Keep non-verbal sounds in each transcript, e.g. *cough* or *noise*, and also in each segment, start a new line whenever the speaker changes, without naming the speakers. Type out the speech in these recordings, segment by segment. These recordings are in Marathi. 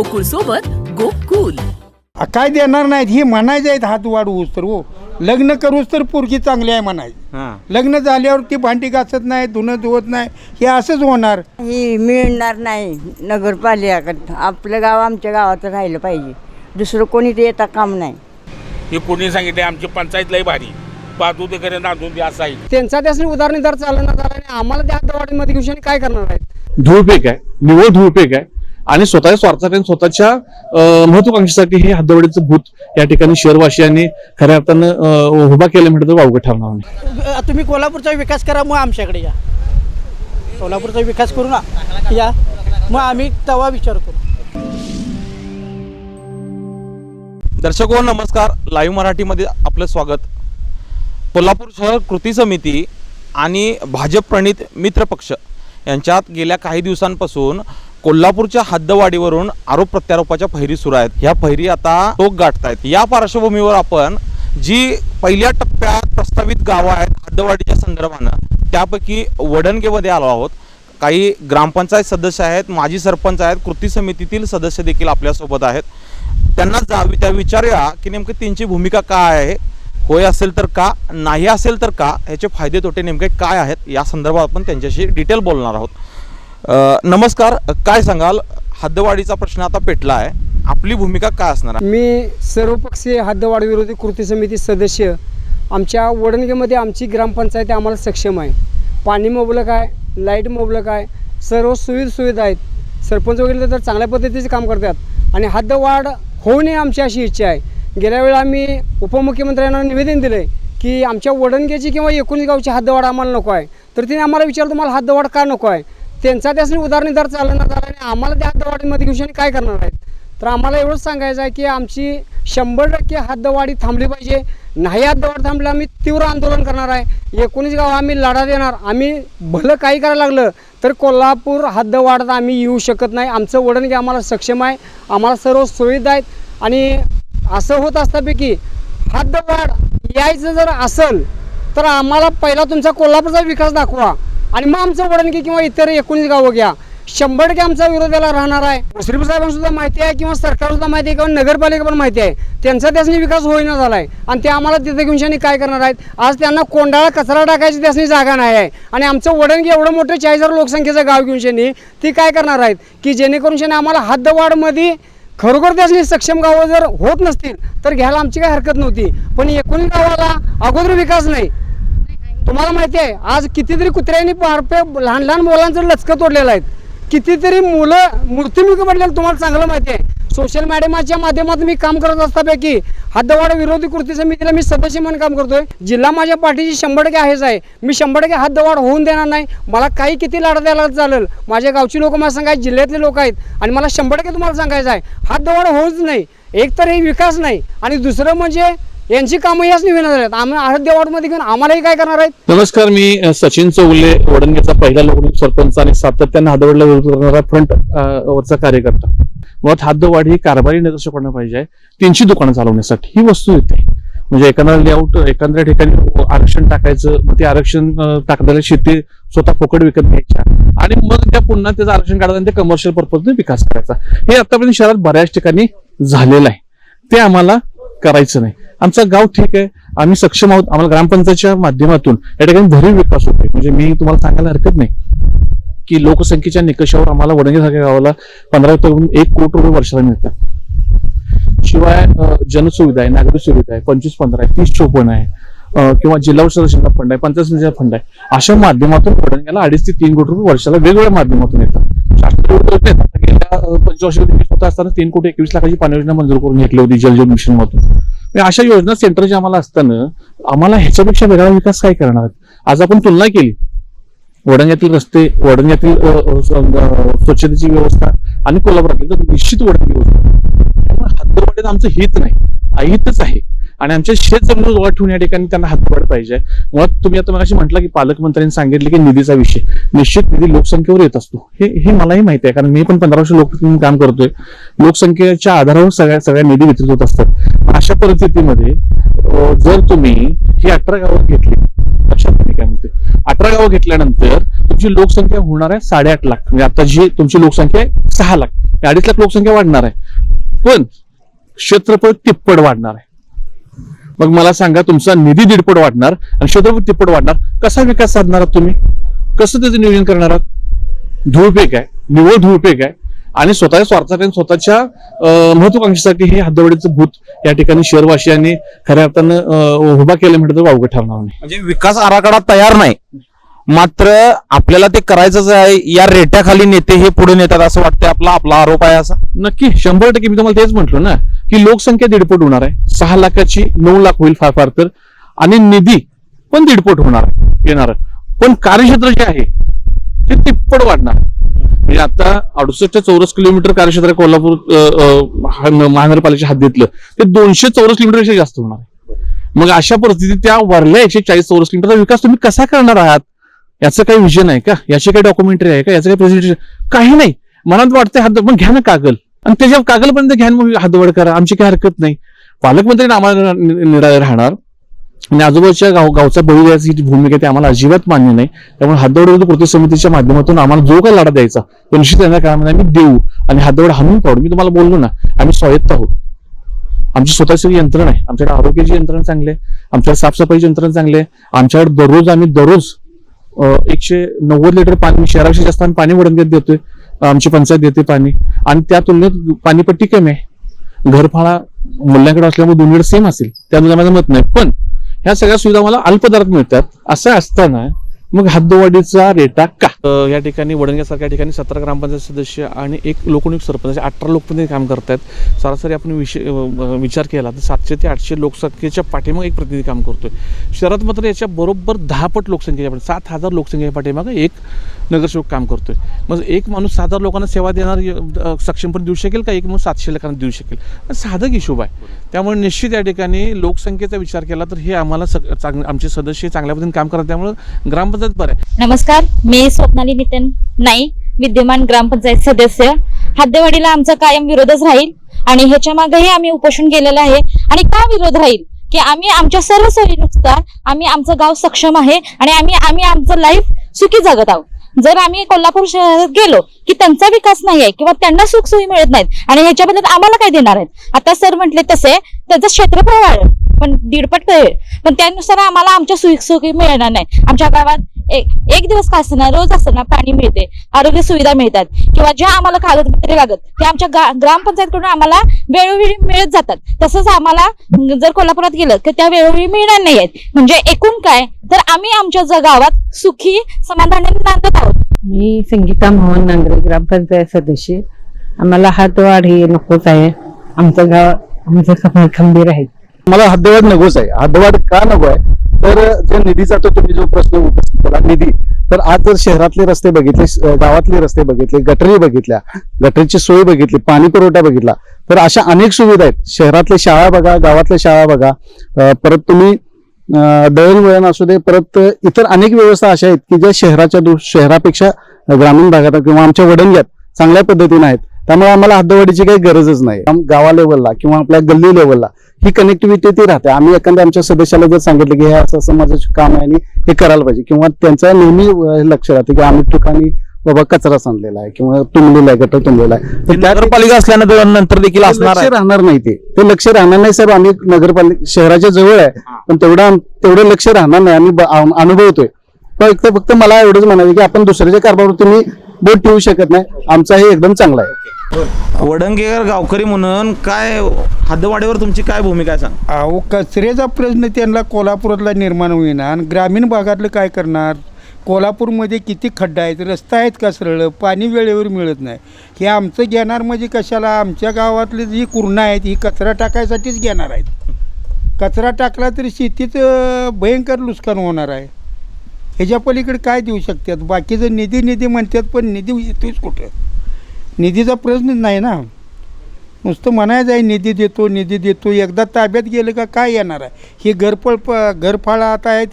गोकुळ सोबत गोकुल.
आ, काय देणार नाहीत? ही म्हणायचे आहेत हात वाढवूस तर हो. लग्न करूच तर पोरगी चांगली आहे म्हणायची.
हां.
लग्न झाल्यावर ती भांडी घासत नाही धुणं धुवत नाही. हे असंच होणार.
ही मिळणार नाही नगरपालिका आपलं गाव आमच्या गावात राहिलं पाहिजे. दुसरं कोणी ते येता काम नाही.
हे कोणी सांगितले आमची पंचायत लय भारी. पाहतो ते करे नांदून द्या असं आहे.
त्यांचा त्यासनी उदाहरणदार चालना झाला आणि आम्हाला त्या दवाडीमध्ये घेऊन काय करणार आहेत?
धूळपेक आहे. निवळ धूळपेक आहे. आणि स्वतःच्या स्वार्थासाठी आणि स्वतःच्या महत्वाकांक्षेसाठी हे हद्दवाडीचं भूत या ठिकाणी शहरवासियांनी खऱ्या अर्थानं उभा केलं म्हटलं तर अवघड ठरणार नाही.
तुम्ही कोल्हापूरचा विकास करा मग आमच्याकडे या. कोल्हापूरचा विकास करू ना. या. मग आम्ही तेव्हा विचार करू
दर्शक हो नमस्कार. लाईव्ह मराठीमध्ये आपलं स्वागत. कोल्हापूर शहर कृती समिती आणि भाजप प्रणित मित्र पक्ष यांच्यात गेल्या काही दिवसांपासून कोल्हापूरच्या हद्दवाडीवरून आरोप प्रत्यारोपाच्या फैरी सुरू आहेत. ह्या फैरी आता टोक गाठत आहेत या पार्श्वभूमीवर आपण जी पहिल्या टप्प्यात प्रस्तावित गावं आहेत हद्दवाडीच्या संदर्भानं त्यापैकी वडणगेमध्ये आलो आहोत. काही ग्रामपंचायत सदस्य आहेत माजी सरपंच आहेत कृती समितीतील सदस्य देखील आपल्यासोबत आहेत. त्यांना जा त्या विचारूया की नेमकी त्यांची भूमिका काय आहे होय असेल तर का नाही असेल तर का ह्याचे फायदे तोटे नेमके काय आहेत या संदर्भात आपण त्यांच्याशी डिटेल बोलणार आहोत. नमस्कार. काय सांगाल? हद्दवाढीचा प्रश्न आता पेटला आहे आपली भूमिका काय असणार आहे?
मी सर्वपक्षीय हद्दवाढ विरोधी कृती समिती सदस्य. आमच्या वडणगेमध्ये आमची ग्रामपंचायत आम्हाला सक्षम आहे. पाणी मोबलक आहे लाइट मोबलक आहे सर्व सुविधा सुविधा आहेत. सरपंच वगैरे तर चांगल्या पद्धतीचे काम करतात. आणि हद्दवाढ होऊ नये आमची अशी इच्छा आहे. गेल्या वेळा आम्ही उपमुख्यमंत्र्यांना निवेदन दिलं आहे की आमच्या वडणगेची किंवा एकोणीस गावची हद्दवाढ आम्हाला नको आहे. तर तिने आम्हाला विचारलं तुम्हाला हद्दवाढ का नको आहे? त्यांचा त्यासनी उदाहरणदार चालना झाला आणि आम्हाला त्या हद्दवाढीमध्ये घेऊन काय करणार आहेत? तर आम्हाला एवढंच सांगायचं आहे की आमची शंभर टक्के हद्दवाडी थांबली पाहिजे. नाही हद्दवाढ थांबली आम्ही तीव्र आंदोलन करणार आहे. एकोणीस गाव आम्ही लढा देणार. आम्ही भलं काही करायला लागलं तर कोल्हापूर हद्दवाढत आम्ही येऊ शकत नाही. आमचं वडणगे आम्हाला सक्षम आहे. आम्हाला सर्व सुविधा आहेत. आणि असं होत असतापैकी हद्दवाढ यायचं जर असेल तर आम्हाला पहिला तुमचा कोल्हापूरचा विकास दाखवा. आणि मग आमचं वडणगी किंवा इतर एकोणीस गावं घ्या. शंभर टक्के आमचा विरोधाला राहणार आहे. मुश्रीफ साहेबांसुद्धा माहिती आहे किंवा सरकारसुद्धा माहिती आहे किंवा नगरपालिका पण माहिती आहे. त्यांचा त्यासनी विकास होईना झाला आहे आणि ते आम्हाला तिथे घेऊन शानी काय करणार आहेत? आज त्यांना कोंडाळा कचरा टाकायची त्यासनी जागा नाही आहे. आणि आमचं वडणगी एवढं मोठं चाळीस हजार लोकसंख्येचं गाव घेऊन शानी ती काय करणार आहेत? की जेणेकरून शाने आम्हाला हद्दवाढमध्ये खरोखर त्यासनी सक्षम गावं जर होत नसतील तर घ्यायला आमची काही हरकत नव्हती. पण एकूण गावाला अगोदर विकास नाही. तुम्हाला माहिती आहे आज कितीतरी कुत्र्यांनी पारपे लहान लहान मुलांचं लचकं तोडलेलं आहेत. कितीतरी मुलं मृत्यूमुखी पडलेलं तुम्हाला चांगलं माहिती आहे. सोशल मीडियाच्या माध्यमातून मी काम करत असतापैकी हद्दवाढ विरोधी कृती समितीला मी सदस्य म्हणून काम करतोय. जिल्हा माझ्या पाठीची शंभर टक्के आहेच आहे. मी शंभर टक्के हातदवाड होऊन देणार नाही. मला काही किती लाडा द्यायला चालेल? माझ्या गावची लोक मला सांगायचे जिल्ह्यातले लोक आहेत. आणि मला शंभर टक्के तुम्हाला सांगायचं आहे. हातदवाड होऊच नाही. एक तर हे विकास नाही. आणि दुसरं म्हणजे यांची कामं याच निवेदन झाल्यात आम्ही हद्दवाढमध्ये घेऊन आम्हालाही काय करणार आहेत?
नमस्कार मी सचिन चौगुले वडणगेचा पहिला लोक सरपंच आणि सातत्यानं हादवडला विरोध करणारा फ्रंट वरचा कार्यकर्ता. मुळात हद्दवाढ ही कारभारी नगरसेवकांना पाहिजे त्यांची दुकानं चालवण्यासाठी ही वस्तू येते. म्हणजे एखादा लेआउट एखाद्या ठिकाणी आरक्षण टाकायचं मग ते आरक्षण टाकणाऱ्या शेती स्वतः फुकट विकत घ्यायच्या. आणि मग त्या पुन्हा त्याचं आरक्षण काढायचं आणि ते कमर्शियल पर्पजने विकास करायचा. हे आतापर्यंत शहरात बऱ्याच ठिकाणी झालेलं आहे. ते आम्हाला करायचं नाही. आमचा गाव ठीक आहे. आम्ही सक्षम आहोत. आम्हाला ग्रामपंचायतच्या माध्यमातून या ठिकाणी भरीव विकास होतोय. म्हणजे मी तुम्हाला सांगायला हरकत नाही की लोकसंख्येच्या निकषावर आम्हाला वडंगेसारख्या गावाला पंधरा एक कोटी रुपये वर्षाला मिळतात. शिवाय जनसुविधा आहे नागरिक सुविधा आहे पंचवीस पंधरा आहे तीस चोपन्न आहे किंवा जिल्हा परिषद फंड आहे पंचायत समितीचा फंड आहे. अशा माध्यमातून वडंग्याला अडीच ते तीन कोटी रुपये वर्षाला वेगवेगळ्या माध्यमातून येतात. शासकीय गेल्या पंचवर्षी मी स्वतः असताना तीन कोटी एकवीस लाखाची पाणी योजना मंजूर करून घेतली होती जलजीवन मिशन मधून म्हणजे अशा योजना सेंटरच्या आम्हाला असताना आम्हाला ह्याच्यापेक्षा वेगळा विकास काय करणार? आज आपण तुलना केली. वडंग्यातील रस्ते वडंग्यातील स्वच्छतेची व्यवस्था आणि कोल्हापुरातील तर निश्चित वडंगी व्यवस्था त्यामुळे आमचं हित नाही. अहितच आहे. आणि आमच्या शेत जमिनीवर जवळ ठेवून या ठिकाणी त्यांना हातभाड पाहिजे. मुळात तुम्ही आता मगाशी म्हटलं की पालकमंत्र्यांनी सांगितले की निधीचा विषय. निश्चित निधी लोकसंख्येवर येत असतो. हे हे मलाही माहिती आहे कारण मी पण पंधरा वर्ष लोक काम करतोय. लोकसंख्येच्या आधारावर सगळ्या सगळ्या निधी वितरित होत असतात. अशा परिस्थितीमध्ये जर तुम्ही ही अठरा गावं घेतली लक्षात काय म्हणते अठरा गावं घेतल्यानंतर तुमची लोकसंख्या होणार आहे साडेआठ लाख. म्हणजे आता जी तुमची लोकसंख्या आहे सहा लाख. अडीच लाख लोकसंख्या वाढणार आहे. पण क्षेत्रफळ तिप्पट वाढणार आहे. मग मला सांगा तुमचा निधी दीडपट वाढणार आणि क्षेत्रफळ तिप्पट वाढणार. कसा विकास साधणार आहात तुम्ही? कसं त्याचं नियोजन करणार आहात? धूळपेक आहे निव्वळ धूळपेक आहे. आणि स्वतःच्या स्वार्थाने स्वतःच्या महत्वाकांक्षेसाठी हे हद्दवाडीचं भूत या ठिकाणी शहरवासियांनी खऱ्या अर्थानं उभा केलं म्हटलं तर वावगं ठरणार नाही.
म्हणजे विकास आराखडा तयार नाही. मात्र आपल्याला ते करायचंच आहे. या रेट्याखाली नेते हे पुढे नेतात असं वाटतं आपला आपला आरोप आहे असा.
नक्की शंभर टक्के मी तुम्हाला तेच म्हटलो ना की लोकसंख्या दीडपट होणार आहे. सहा लाखाची नऊ लाख होईल फार फार तर. आणि निधी पण दीडपट होणार येणार पण कार्यक्षेत्र जे आहे ते तिप्पट वाढणार म्हणजे आता अडुसष्ट चौरस किलोमीटर कार्यक्षेत्र कोल्हापूर अं, हात घेतलं महानगरपालिकेच्या हद्दीतलं ते दोनशे चौरस किलोमीटरपेक्षा जास्त होणार आहे. मग अशा परिस्थितीत त्या वरल्या एकशे चाळीस चौरस किलोमीटरचा विकास तुम्ही कसा करणार आहात? याचं काही विजन आहे का? याची काही डॉक्युमेंटरी आहे का? याचं काही प्रेझेंटेशन काही नाही. मनात वाटतंय हात मग घ्या ना कागल. आणि त्याच्या कागलपर्यंत घ्या ना मग हातवड करा. आमची काही हरकत नाही. पालकमंत्री आम्हाला निराळे राहणार. आणि आजूबाजूच्या गाव गावचा बळी द्यायची जी भूमिका आहे ती आम्हाला अजिबात मान्य नाही. त्यामुळे हातदौड विरुद्ध कृती समितीच्या माध्यमातून आम्हाला जो काही लढा द्यायचा तो निश्चित येणाऱ्या काळामध्ये आम्ही देऊ आणि हातदौड हाणून पाडू मी तुम्हाला बोललो ना आम्ही स्वायत्त आहोत. आमची स्वतःची यंत्रणा आहे आमच्याकडे आरोग्याची यंत्रणा चांगली आहे आमच्याकडे साफसफाईची यंत्रणा चांगली आहे आमच्याकडे दररोज आम्ही दररोज एकशे नव्वद लिटर पाणी शहरापेक्षा जास्त आम्ही पाणी वडंग्यात देतोय. आमची पंचायत देते पाणी. आणि त्या तुलनेत पाणीपट्टी कमी आहे. घरफाळा मूल्यांकडे असल्यामुळे दोन्हीकडे सेम असेल. त्यामुळे माझं मत नाही. पण ह्या सगळ्या सुविधा मला अल्पदरात मिळतात. असं असताना मग हद्दवाढीचा रेटा का? या ठिकाणी वडणग्यासारख्या ठिकाणी सतरा ग्रामपंचायत सदस्य आणि एक लोकनियुक्त सरपंच अठरा लोकप्रतिनिधी काम करतायत. सरासरी आपण विषय विचार केला तर सातशे ते आठशे लोकसंख्येच्या पाठीमागे एक प्रतिनिधी काम करतोय. शहरात मात्र याच्या बरोबर दहा पट लोकसंख्येच्या पाठी सात हजार लोकसंख्येच्या पाठीमागे एक नगरसेवक काम करतोय. मग एक माणूस सात हजार लोकांना सेवा देणार सक्षमपणे देऊ शकेल का? एक माणूस सातशे लोकांना देऊ शकेल? साधक हिशोब आहे. त्यामुळे निश्चित या ठिकाणी लोकसंख्येचा विचार केला तर हे आम्हाला सग- चांग- आमचे सदस्य चांगल्या पद्धतीने काम करतात. त्यामुळे ग्रामपंचायत बरं.
नमस्कार मी स्वप्नाली नितीन नाईक विद्यमान ग्रामपंचायत सदस्य. हद्दवाडीला आमचा कायम विरोधच राहील आणि ह्याच्या मागेही आम्ही उपोषण केलेलं आहे. आणि का विरोध राहील? की आम्ही आमच्या सर्व सोयीनुसार आम्ही आमचं गाव सक्षम आहे आणि आम्ही आम्ही आमचं लाईफ सुखी जगत आहोत. जर आम्ही कोल्हापूर शहरात गेलो की त्यांचा विकास नाही आहे किंवा त्यांना सुखसोयी मिळत नाहीत आणि ह्याच्याबद्दल आम्हाला काय देणार आहेत? आता सर म्हटले तसे त्याचं क्षेत्रफळ वाढेल. पण दीडपट कळेल पण त्यानुसार आम्हाला आमच्या सुखसोयी मिळणार नाही. आमच्या गावात एक एक दिवस का असताना रोज असताना पाणी मिळते. आरोग्य सुविधा मिळतात. किंवा ज्या आम्हाला कागदपत्रे लागत ते आमच्या गा- ग्रामपंचायतकडून आम्हाला वेळोवेळी मिळत जातात. तसंच आम्हाला जर कोल्हापुरात गेलं तर त्या वेळोवेळी मिळणार नाही आहेत. म्हणजे एकूण काय तर आम्ही आमच्या गावात सुखी समाधानाने नांदत आहोत.
मी संगीता मोहन नांगरे ग्रामपंचायत सदस्य. आम्हाला हातवाढ हे नकोच आहे. आमचं गाव आमचं खंबीर खंबीर आहे.
मला हद्दवाढ नकोच आहे. हद्दवाढ का नको आहे? तर जो निधीचा तो तुम्ही जो प्रश्न उपस्थित केला निधी तर आज जर शहरातले रस्ते बघितले गावातले रस्ते बघितले गटरी बघितल्या गटरीची सोय बघितली पाणी पुरवठा बघितला तर अशा अनेक सुविधा आहेत. शहरातल्या शाळा बघा गावातल्या शाळा बघा परत तुम्ही दळणवळण असू दे परत इतर अनेक व्यवस्था अशा आहेत की ज्या शहराच्या शहरापेक्षा ग्रामीण भागात किंवा आमच्या वडंग्यात चांगल्या पद्धतीने आहेत. त्यामुळे आम्हाला हद्दवाढीची काही गरजच नाही. गावा लेवलला किंवा आपल्या गल्ली लेवलला ही कनेक्टिव्हिटी ती राहते. आम्ही एखाद्या आमच्या सदस्याला जर सांगितलं की हे असं असं माझं काम आहे आणि हे करायला पाहिजे किंवा त्यांचं नेहमी लक्ष राहते की आम्ही ठिकाणी बाबा कचरा सांडलेला आहे किंवा तुंबलेला आहे गटर तुंबलेला आहे. तर
नगरपालिका असल्यानंतर नंतर देखील असणार
राहणार नाही ते. ते लक्ष राहणार नाही साहेब आम्ही नगरपालिका शहराच्या जवळ आहे. पण तेवढं तेवढं लक्ष राहणार नाही. आम्ही अनुभवतोय. फक्त फक्त मला एवढंच म्हणायचं की आपण दुसऱ्याच्या कारभारावर तुम्ही बोट ठेवू शकत नाही. आमचा हे एकदम चांगला आहे.
वडंगेकर गावकरी म्हणून काय हद्दवाढीवर तुमची काय भूमिका आहे सांग?
अहो कचऱ्याचा प्रश्न त्यांना कोल्हापुरातला निर्माण होईना आणि ग्रामीण भागातलं काय करणार? कोल्हापूरमध्ये किती खड्डा आहेत? रस्ता आहेत का सरळ? पाणी वेळेवर मिळत नाही. हे आमचं घेणार म्हणजे कशाला? आमच्या गावातली जी कुरणं आहेत ही कचरा टाकायसाठीच घेणार आहेत. कचरा टाकला तरी शेतीचं भयंकर नुकसान होणार आहे. ह्याच्या पलीकडे काय देऊ शकतात? बाकीचं निधी निधी म्हणतात पण निधी येतोच कुठं? निधीचा प्रश्नच नाही ना. नुसतं म्हणायचं आहे निधी देतो निधी देतो. एकदा ताब्यात गेलं का काय येणार आहे? ही घरपळ प घरफाळा आता आहेत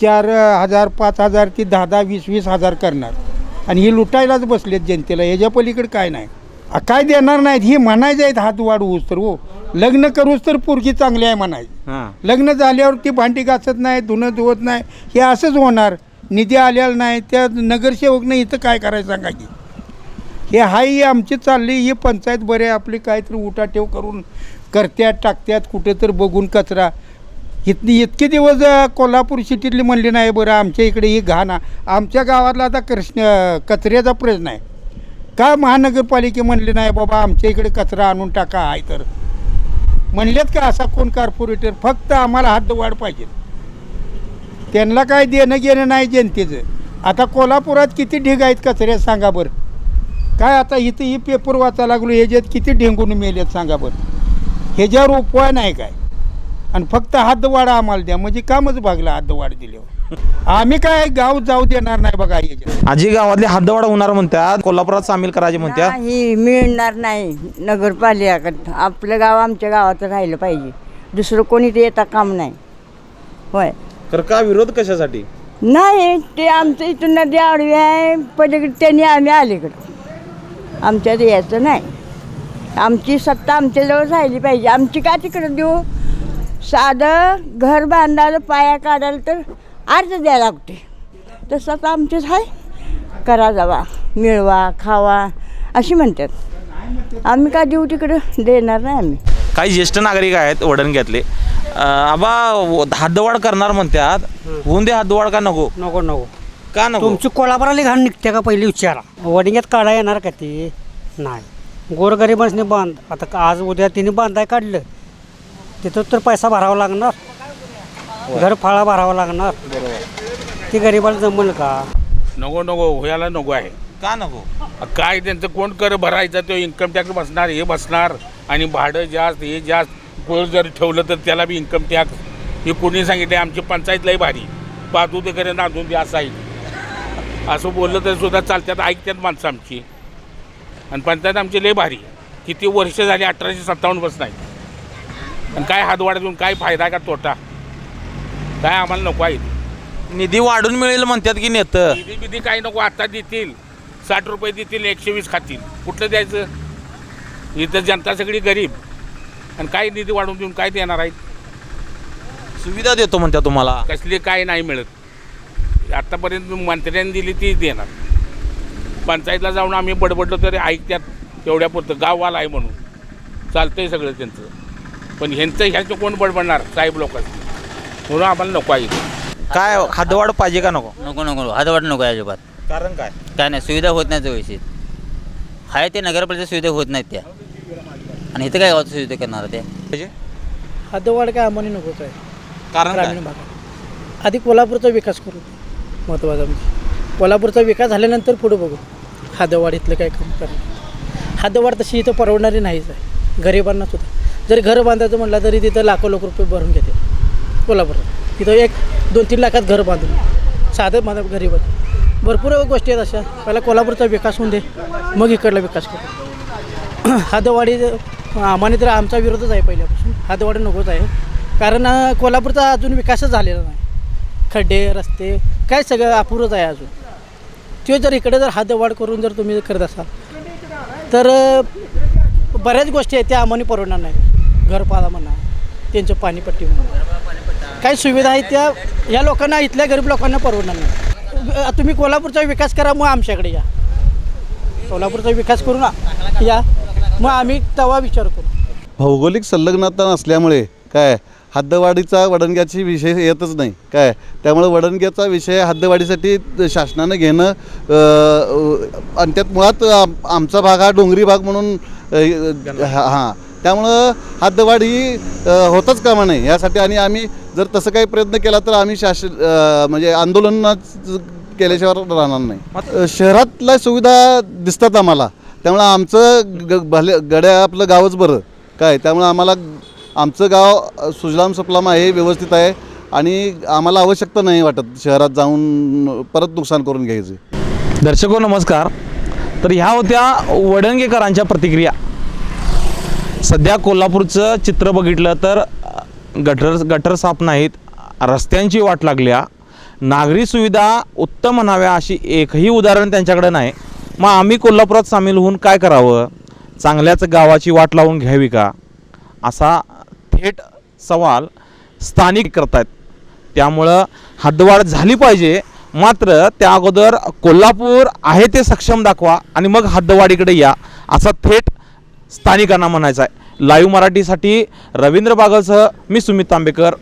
चार हजार पाच हजार ते दहा दहा वीस वीस हजार करणार. आणि ही लुटायलाच बसलेत जनतेला. ह्याच्या पलीकडे काय नाही. काय देणार नाहीत? ही म्हणायचं आहेत हात वाढवूच तर हो. लग्न करूच तर पोरगी चांगली आहे म्हणायची. लग्न झाल्यावर ती भांडी घासत नाही धुणं धुवत नाही. हे असंच होणार. निधी आलेला नाही त्या नगरसेवकनं इथं काय करायचं सांगा की? हे हाही आमची चालली ही पंचायत बरे आपली काहीतरी उठाठेव करून करत्यात टाकत्यात कुठे तर बघून कचरा. इतनी इतके दिवस कोल्हापूर सिटीतली म्हणली नाही बरं आमच्या इकडे ही घाण. आमच्या गावातला आता कृष्ण कचऱ्याचा प्रश्न आहे. का महानगरपालिके म्हणले नाही बाबा आमच्या इकडे कचरा आणून टाका आहे तर. म्हणलेत का असा कोण कॉर्पोरेटर फक्त आम्हाला हद्दवाढ पाहिजे. त्यांना काय देणं घेणं नाही जनतेचं. आता कोल्हापुरात किती ढिग आहेत कचऱ्यात सांगा बरं. काय आता इथं ही पेपर वाचायला लागलो ह्याच्यात किती ढेंगून मेलेत सांगा बरं. ह्याच्यावर उपाय नाही काय? आणि फक्त हद्दवाढ आम्हाला द्या म्हणजे कामच भागला हद्दवाढ दिल्यावर. आम्ही काय गाव जाऊ देणार नाही बघा
आजी गावातले हद्दवाढ होणार म्हणतात कोल्हापुरात सामील करायचे म्हणतात.
नाही मिळणार नाही नगरपालिका आपलं गाव आमच्या गावात राहिलं पाहिजे. दुसरं कोणी ते येता काम नाही. होय.
तर का विरोध कशासाठी?
नाही ते आमचं इथून नदी आडवी आहे पलीकडे त्यांनी आम्ही अलीकडं. आमच्यात यायचं नाही. आमची सत्ता आमच्याजवळ राहिली पाहिजे. आमची का तिकडं देऊ? साधं घर बांधायला पाया काढायला तर अर्ज द्यायला लागते तसं आता आमचंच आहे करा जावा मिळवा खावा अशी म्हणतात. आम्ही का देऊ तिकडं? देणार नाही आम्ही.
काही ज्येष्ठ नागरिक आहेत वडणग्यातले आबा व- हद्दवाढ करणार म्हणतात होऊन दे हद्दवाढ का नको?
नको नको.
का नको?
तुमची कोल्हापुराला घाण निघते का पहिली विचारा. वडिंग्यात काढा येणार का ती? नाही. गोरगरिबांनी बांध. आता का- आज उद्या तिने बांधाय काढलं. तिथं तर पैसा भरावा लागणार. घर फाळा भरावा लागणार. ती गरिबाला जमल का?
नको नको. व्हायला नको आहे.
का नको?
काय त्यांचं कोण कर भरायचं? तो इन्कम टॅक्स बसणार हे बसणार. आणि भाडं जास्त हे जास्त. कोण जर ठेवलं तर त्याला बी इन्कम टॅक्स हे कोणी सांगितले आमची पंचायत लई भारी. पाहतो ते करे नांदून द्या असं आहे. असं बोललं तर सुद्धा चालतात ऐकतात माणसं आमची. आणि पंचायत आमची लई भारी. किती वर्ष झाली अठराशे सत्तावन्न बस नाही आणि काय हातवाढ देऊन काय फायदा का तोटा? काय आम्हाला नको आहे
निधी वाढून मिळेल म्हणतात की नेतं?
निधी बिधी काही नको आता देतील. साठ रुपये देतील एकशे वीस खातील. कुठलं द्यायचं? इथं जनता सगळी गरीब. आणि काय निधी वाढवून देऊन काय देणार आहेत?
सुविधा देतो म्हणतात तुम्हाला.
कसली काय नाही मिळत. आत्तापर्यंत मंत्र्यांनी दिली ती देणार. पंचायतला जाऊन आम्ही बडबडलो तरी ऐकत्यात तेवढ्यापुरतं गाववाला आहे म्हणून. चालतंय सगळं त्यांचं. पण ह्यांचं ह्याचं कोण बडबडणार? साहेब लोकांचं. म्हणून आम्हाला नको आहे.
काय हद्दवाढ पाहिजे का नको?
नको नको हातवाट नको आहे अजिबात.
कारण काय?
काय नाही सुविधा होत नाही व्यवस्थित आहे ते नगरपालिका सुविधा होत नाहीत त्या. आणि इथं काय गावात सुविधा करणार त्या
पाहिजे?
हद्दवाढ काय आम्हाला नकोच आहे
कारण काय?
ग्रामीण भागात. आधी कोल्हापूरचा विकास करू. महत्त्वाचा म्हणजे. कोल्हापूरचा विकास झाल्यानंतर पुढे बघू. हद्दवाढ इथलं काय कमी करणार. हद्दवाढ तशी इथं परवडणारी नाहीच आहे. गरिबांना सुद्धा. जरी घर बांधायचं म्हटलं तरी तिथं लाखो लाख रुपये भरून घेते कोल्हापुरात तिथं एक दोन तीन लाखात घर बांधून. साधं माझा गरीबात भरपूर गोष्टी आहेत अशा. पहिला कोल्हापूरचा विकास होऊन दे. मग इकडला विकास करू. *clears throat* हद्दवाढी आम्हाला तर आमचा विरोधच आहे पहिल्यापासून. हातवाडं नकोच आहे. कारण कोल्हापूरचा अजून विकासच झालेला नाही. खड्डे रस्ते काय सगळं अपुरंच आहे अजून. ते जर इकडे जर हातवाढ करून जर तुम्ही करत असाल तर बऱ्याच गोष्टी आहेत त्या आम्हाला परवडणार नाही घरपाला म्हणा त्यांचं पाणीपट्टी म्हणा. काही सुविधा आहेत त्या या लोकांना इथल्या गरीब लोकांना परवडणार नाही तुम्ही कोल्हापूरचा विकास करा मग आमच्याकडे या. कोल्हापूरचा विकास करू ना. या. मग आम्ही तेव्हा विचार करू.
भौगोलिक संलग्नता नसल्यामुळे काय हद्दवाढीचा वडणग्याची विषय येतच नाही. काय? त्यामुळे वडणग्याचा विषय हद्दवाढीसाठी शासनानं घेणं आणि त्यात मुळात आम- आमचा भाग हा डोंगरी भाग म्हणून हा- हां. त्यामुळं हद्दवाढ ही होतच कामा नाही यासाठी आणि आम्ही जर तसं काही प्रयत्न केला तर आम्ही शासन म्हणजे आंदोलनाच केल्याशिवाय राहणार नाही. शहरातल्या सुविधा दिसतात आम्हाला. त्यामुळं आमचं ग भले गड्या आपलं गावच बरं. काय? त्यामुळं आम्हाला आमचं गाव सुजलाम सपलाम आहे व्यवस्थित आहे. आणि आम्हाला आवश्यकता नाही वाटत शहरात जाऊन परत नुकसान करून घ्यायचं.
दर्शको नमस्कार. तर ह्या होत्या वडंगेकरांच्या प्रतिक्रिया. सध्या कोल्हापूरचं चित्र बघितलं तर गटर गटर साफ नाहीत. रस्त्यांची वाट लागल्या. नागरी सुविधा उत्तम म्हणाव्या अशी एकही उदाहरण त्यांच्याकडे नाही. मग आम्ही कोल्हापुरात सामील होऊन काय करावं? चांगल्याच गावाची वाट लावून घ्यावी का? असा थेट सवाल स्थानिक करतायत. त्यामुळं हद्दवाढ झाली पाहिजे. मात्र त्या अगोदर कोल्हापूर आहे ते सक्षम दाखवा आणि मग हद्दवाढीकडे या असा थेट स्थानिकांना म्हणायचा आहे लाईव्ह मराठीसाठी रवींद्र बागलसह मी सुमित तांबेकर.